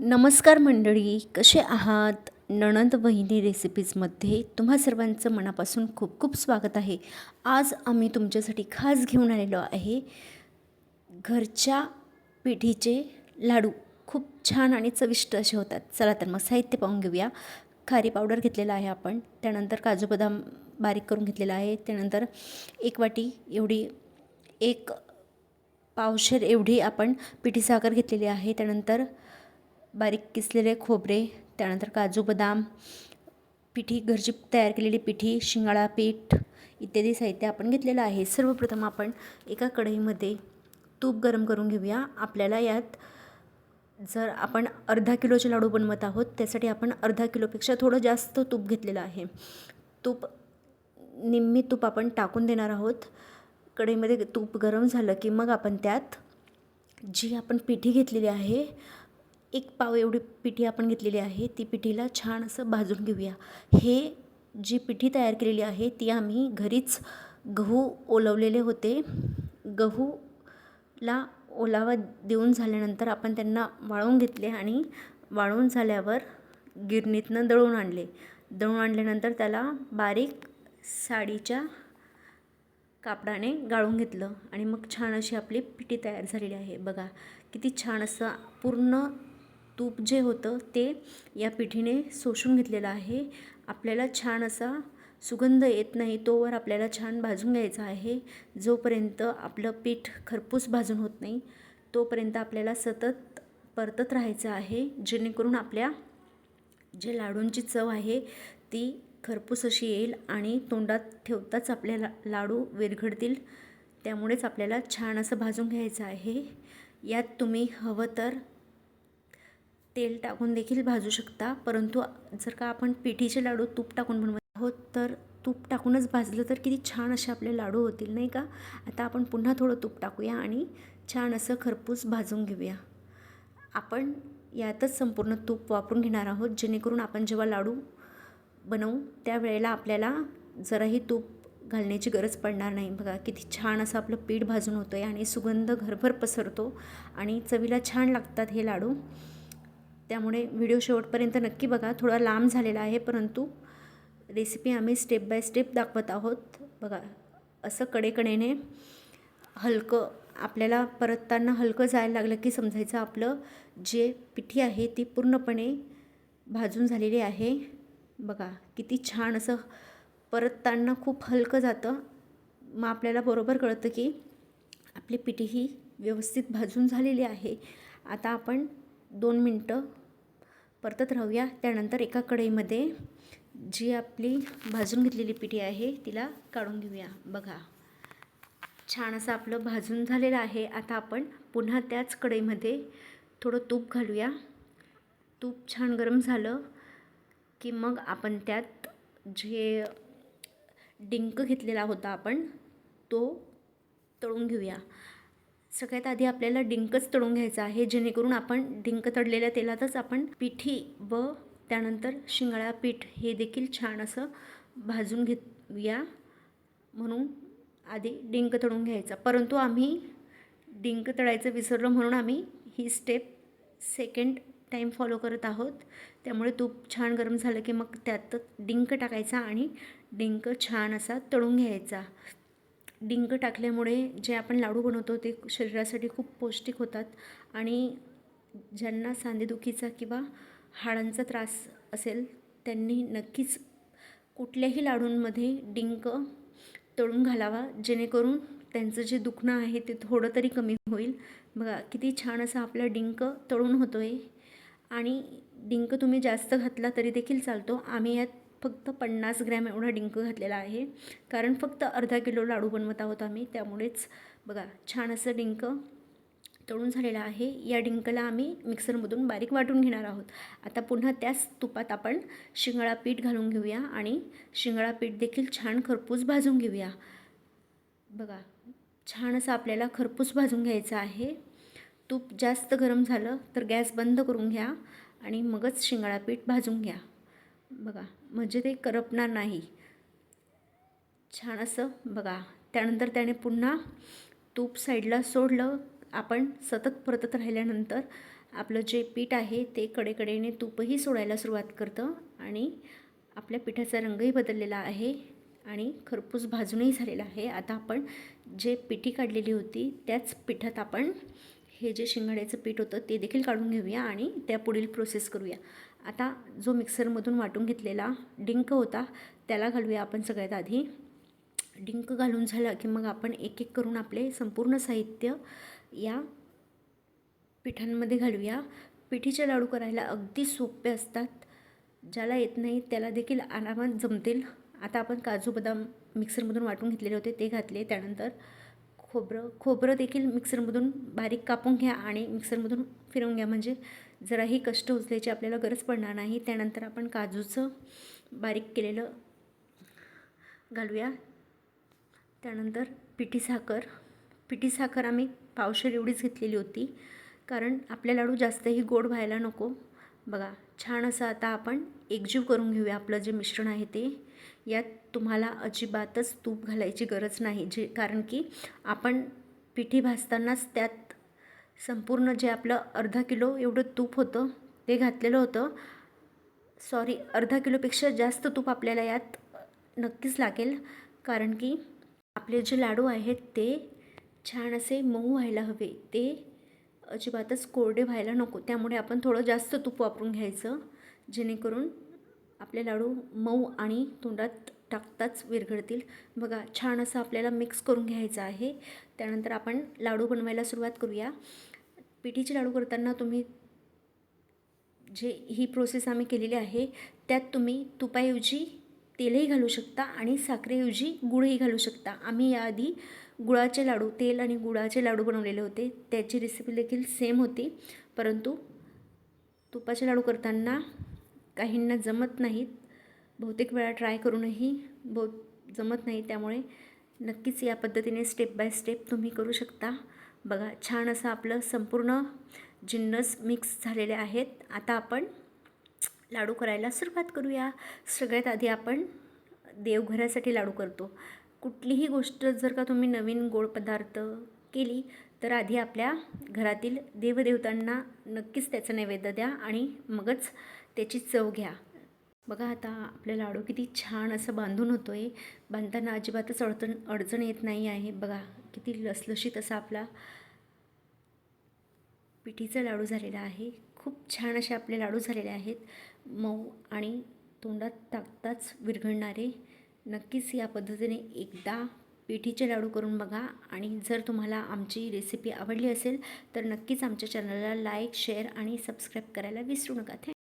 नमस्कार मंडळी कसे आहात? नणंद वहिनी रेसिपीजमध्ये तुम्हा सर्वांचं मनापासून खूप खूप स्वागत आहे. आज आम्ही तुमच्यासाठी खास घेऊन आलेलो आहे घरच्या पिठीचे लाडू. खूप छान आणि चविष्ट असे होतात. चला तर मग साहित्य पाहून घेऊया. खारी पावडर घेतलेला आहे आपण. त्यानंतर काजू बदाम बारीक करून घेतलेला आहे. त्यानंतर एक वाटी एवढी एक पावशेर एवढी आपण पिठी साखर घेतलेली आहे. त्यानंतर बारीक किसलेले खोबरे त्यानंतर काजू बदाम पिठी घरची तयार केलेली पिठी शिंगाळा पीठ इत्यादी साहित्य आपण घेतलेलं आहे. सर्वप्रथम आपण एका कढईमध्ये तूप गरम करून घेऊया. आपल्याला यात जर आपण अर्धा किलोचे लाडू बनवत आहोत त्यासाठी आपण अर्धा किलोपेक्षा थोडं जास्त तूप घेतलेलं आहे. तूप निम्मी तूप आपण टाकून देणार आहोत. कढईमध्ये तूप गरम झालं की मग आपण त्यात जी आपण पिठी घेतलेली आहे एक पाव एवढी पिठी आपण घेतलेली आहे ती पिठीला छान असं भाजून घेऊया. हे जी पिठी तयार केलेली आहे ती आम्ही घरीच गहू ओलवलेले होते. गहूला ओलावा देऊन झाल्यानंतर आपण त्यांना वाळवून घेतले आणि वाळवून झाल्यावर गिरणीतनं दळून आणले. दळून आणल्यानंतर त्याला बारीक साडीच्या कापडाने गाळून घेतलं आणि मग छान अशी आपली पिठी तयार झालेली आहे. बघा किती छान असं पूर्ण तूप जे होतं ते या पिठीने शोषून घेतलेलं आहे. आपल्याला छान असा सुगंध येत नाही तोवर आपल्याला छान भाजून घ्यायचा आहे. जोपर्यंत आपलं पीठ खरपूस भाजून होत नाही तोपर्यंत आपल्याला सतत परतत राहायचं आहे. जेणेकरून आपल्या जे लाडूंची चव आहे ती खरपूस अशी येईल आणि तोंडात ठेवताच आपल्याला लाडू विरघडतील त्यामुळेच आपल्याला छान असं भाजून घ्यायचं आहे. यात तुम्ही हवं तर तेल टाकून देखील भाजू शकता. परंतु जर का आपण पिठीचे लाडू तूप टाकून बनवत आहोत तर तूप टाकूनच भाजलं तर किती छान असे आपले लाडू होतील नाही का? आता आपण पुन्हा थोडं तूप टाकूया आणि छान असं खरपूस भाजून घेऊया. आपण यातच संपूर्ण तूप वापरून घेणार आहोत जेणेकरून आपण जेव्हा लाडू बनवू त्यावेळेला आपल्याला जराही तूप घालण्याची गरज पडणार नाही. बघा किती छान असं आपलं पीठ भाजून होतं आहे आणि सुगंध घरभर पसरतो आणि चवीला छान लागतात हे लाडू. त्यामुळे व्हिडिओ शेवटपर्यंत नक्की बघा. थोडा लांब झालेला आहे परंतु रेसिपी आम्ही स्टेप बाय स्टेप दाखवत आहोत. बघा असं कडेकडेने हलकं आपल्याला परतताना हलकं जायला लागलं की समजायचं आपलं जे पिठी आहे ती पूर्णपणे भाजून झालेली आहे. बघा किती छान असं परतताना खूप हलकं जातं. मग आपल्याला बरोबर कळतं की आपली पिठी ही व्यवस्थित भाजून झालेली आहे. आता आपण दोन मिनटं परतत राहूया. त्यानंतर एका कढईमध्ये जी आपली भाजून घेतलेली पिठी आहे तिला काढून घेऊया. बघा छान असं आपलं भाजून झालेलं आहे. आता आपण पुन्हा त्याच कढईमध्ये थोडं तूप घालूया. तूप छान गरम झालं की मग आपण त्यात जे डिंक घेतलेला होता आपण तो तळून घेऊया. सगळ्यात आधी आपल्याला डिंकच तळून घ्यायचा आहे जेणेकरून आपण डिंक तळलेल्या तेलातच आपण पिठी व त्यानंतर शिंगाळा पीठ हे देखील छान असं भाजून घेऊया. म्हणून आधी डिंक तळून घ्यायचा. परंतु आम्ही डिंक तळायचं विसरलो म्हणून आम्ही ही स्टेप सेकंड टाईम फॉलो करत आहोत. त्यामुळे तूप छान गरम झालं की मग त्यात डिंक टाकायचा आणि डिंक छान असा तळून घ्यायचा. डिंक टाकल्यामुळे जे आपण लाडू बनवतो ते शरीरासाठी खूप पौष्टिक होतात आणि ज्यांना सांधेदुखीचा किंवा हाडांचा त्रास असेल त्यांनी नक्कीच कुठल्याही लाडूंमध्ये डिंक तळून घालावा जेणेकरून त्यांचं जे दुखणं आहे ते थोडं तरी कमी होईल. बघा किती छान असं आपला डिंक तळून होतो आहे आणि डिंक तुम्ही जास्त घातला तरी देखील चालतो. आम्ही यात फक्त पन्नास ग्रॅम एवढा डिंक घातलेला आहे. कारण फक्त अर्धा किलो लाडू बनवत आहोत आम्ही. त्यामुळेच बघा छान असं डिंक तळून झालेलं आहे. या डिंकला आम्ही मिक्सरमधून बारीक वाटून घेणार आहोत. आता पुन्हा त्याच तुपात आपण शिंगळा पीठ घालून घेऊया आणि शिंगळा पीठ देखील छान खरपूस भाजून घेऊया. बघा छान असं आपल्याला खरपूस भाजून घ्यायचं आहे. तूप जास्त गरम झालं तर गॅस बंद करून घ्या आणि मगच शिंगळा पीठ भाजून घ्या. बघा म्हणजे ते करपणार नाही. छान असं बघा त्यानंतर त्याने पुन्हा तूप साईडला सोडलं. आपण सतत परतत राहिल्यानंतर आपलं जे पीठ आहे ते कडेकडेने तूपही सोडायला सुरुवात करतं आणि आपल्या पिठाचा रंगही बदललेला आहे आणि खरपूस भाजूनही झालेला आहे. आता आपण जे पिठी काढलेली होती त्याच पिठात आपण हे जे शिंगाड्याचं पीठ होतं ते देखील काढून घेऊया आणि त्या पुढील प्रोसेस करूया. आता जो मिक्सरमधून वाटून घेतलेला डिंक होता त्याला घालूया आपण सगळ्यात आधी. डिंक घालून झालं की मग आपण एक एक करून आपले संपूर्ण साहित्य या पिठांमध्ये घालूया. पिठीचे लाडू करायला अगदी सोपे असतात. ज्याला येत नाही त्याला देखील आरामात जमतील. आता आपण काजू बदाम मिक्सरमधून वाटून घेतलेले होते ते घातले. त्यानंतर खोबरं खोबरं देखील मिक्सरमधून बारीक कापून घ्या आणि मिक्सरमधून फिरवून घ्या. म्हणजे जराही कष्ट उचलायची आपल्याला गरज पडणार नाही. त्यानंतर आपण काजूचं बारीक केलेलं घालूया. त्यानंतर पिठी साखर पिठी साखर आम्ही पावशेर एवढीच घेतलेली होती. कारण आपल्या लाडू जास्तही गोड व्हायला नको. बघा छान असं आता आपण एकजीव करून घेऊया. आपलं जे मिश्रण आहे ते यात तुम्हाला अजिबातच तूप घालायची गरज नाही. जे कारण की आपण पिठी भाजतानाच त्यात संपूर्ण जे आपलं अर्धा किलो एवढं तूप होतं ते घातलेलं होतं. सॉरी अर्धा किलोपेक्षा जास्त तूप आपल्याला यात नक्कीच लागेल. कारण की आपले जे लाडू आहेत ते छान असे मऊ व्हायला हवे. ते अजिबातच कोरडे व्हायला नको. त्यामुळे आपण थोडं जास्त तूप वापरून घ्यायचं. जेणेकरून आपले लाडू मऊ आणि तोंडात टाकताच विरघळतील. बघा छान असं आपल्याला मिक्स करून घ्यायचं आहे. त्यानंतर आपण लाडू बनवायला सुरुवात करूया. पिठीचे लाडू करताना तुम्ही जे ही प्रोसेस आम्ही केलेली आहे त्यात तुम्ही तुपाऐवजी तेलही घालू शकता आणि साखरेऐवजी गुळही घालू शकता. आम्ही याआधी गुळाचे लाडू तेल आणि गुळाचे लाडू बनवलेले होते. त्याची रेसिपी देखील सेम होती. परंतु तुपाचे लाडू करताना काहींना जमत नाहीत. बहुतेक वेळा ट्राय करूनही बहु जमत नाही. त्यामुळे नक्कीच या पद्धतीने स्टेप बाय स्टेप तुम्ही करू शकता. बघा छान असं आपलं संपूर्ण जिन्नस मिक्स झालेले आहेत. आता आपण लाडू करायला सुरुवात करूया. सगळ्यात आधी आपण देवघरासाठी लाडू करतो. कुठलीही गोष्ट जर का तुम्ही नवीन गोड पदार्थ केली तर आधी आपल्या घरातील देवदेवतांना नक्कीच त्याचं नैवेद्य द्या आणि मगच त्याची चव घ्या. बघा आता आपलं लाडू किती छान असं बांधून होतो आहे बांधताना अजिबातच अडचण अडचण येत नाही आहे. बघा किती लसलशीत असा आपला पिठीचा लाडू झालेला आहे. खूप छान असे आपले लाडू झालेले आहेत. मऊ आणि तोंडात टाकताच विरघळणारे नक्कीच या पद्धतीने एकदा पिठीचे लाडू करून बघा आणि जर तुम्हाला आमची रेसिपी आवडली असेल तर नक्कीच आमच्या चॅनलला लाईक शेअर आणि सबस्क्राईब करायला विसरू नका. थँक